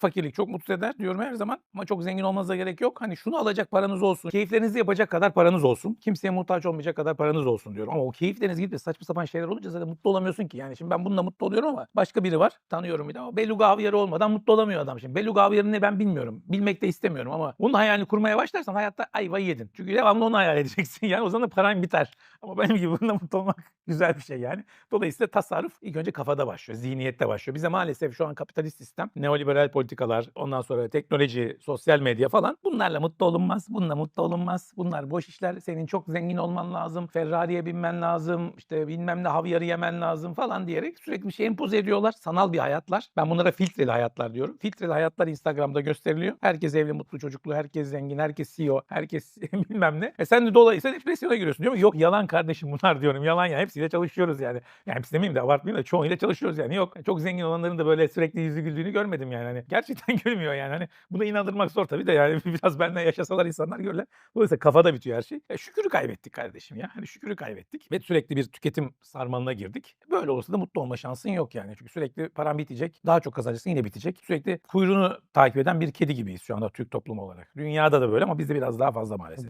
Fakirlik çok mutsuz eder diyorum her zaman ama çok zengin olmanıza gerek yok. Hani şunu alacak paranız olsun. Keyiflerinizi yapacak kadar paranız olsun. Kimseye muhtaç olmayacak kadar paranız olsun diyorum. Ama o keyifleriniz gidip saçma sapan şeyler olunca zaten mutlu olamıyorsun ki. Yani şimdi ben bununla mutlu oluyorum ama başka biri var. Tanıyorum bir de ama beluga avyarı olmadan mutlu olamıyor adam şimdi. Beluga avyarı ne ben bilmiyorum. Bilmek de istemiyorum ama bunun hayalini kurmaya başlarsan hayatta ayvayı yedin. Çünkü devamlı onu hayal edeceksin. Yani o zaman da paran biter. Ama benim gibi bununla mutlu olmak güzel bir şey yani. Dolayısıyla tasarruf ilk önce kafada başlıyor, zihniyette başlıyor. Bize maalesef şu an kapitalist sistem, neoliberal politikalar, ondan sonra teknoloji, sosyal medya falan bunlarla mutlu olunmaz, bununla mutlu olunmaz. Bunlar boş işler. Senin çok zengin olman lazım, Ferrari'ye binmen lazım, işte bilmem ne havyarı yemen lazım falan diyerek sürekli bir şey empoze ediyorlar. Sanal bir hayatlar. Ben bunlara filtreli hayatlar diyorum. Filtreli hayatlar Instagram'da gösteriliyor. Herkes evli, mutlu, çocuklu, herkes zengin, herkes CEO, herkes bilmem ne. E sen de dolayısıyla depresyona giriyorsun diyor? Yok yalan kardeşim bunlar diyorum. Yalan ya. Hepsiyle çalışıyoruz yani. Yani hepsi demeyeyim de abartmayayım da çoğuyla çalışıyoruz yani. Yok çok zengin olanların da böyle sürekli yüzü güldüğünü görmedim yani. Hani gerçekten gülmüyor yani. Hani buna inandırmak zor tabii de yani biraz benden yaşasalar insanlar görürler. Dolayısıyla kafada bitiyor her şey. E, şükürü kaybettik kardeşim ya. Hani şükürü kaybettik ve sürekli bir tüketim sarmalına girdik. Böyle olursa da mutlu olma şansın yok yani. Çünkü sürekli paran bitecek. Daha çok kazanacaksın yine bitecek. Sürekli kuyruğunu takip eden bir kedi gibiyiz şu anda Türk toplumu olarak. Dünyada da böyle ama bizde biraz daha fazla maalesef.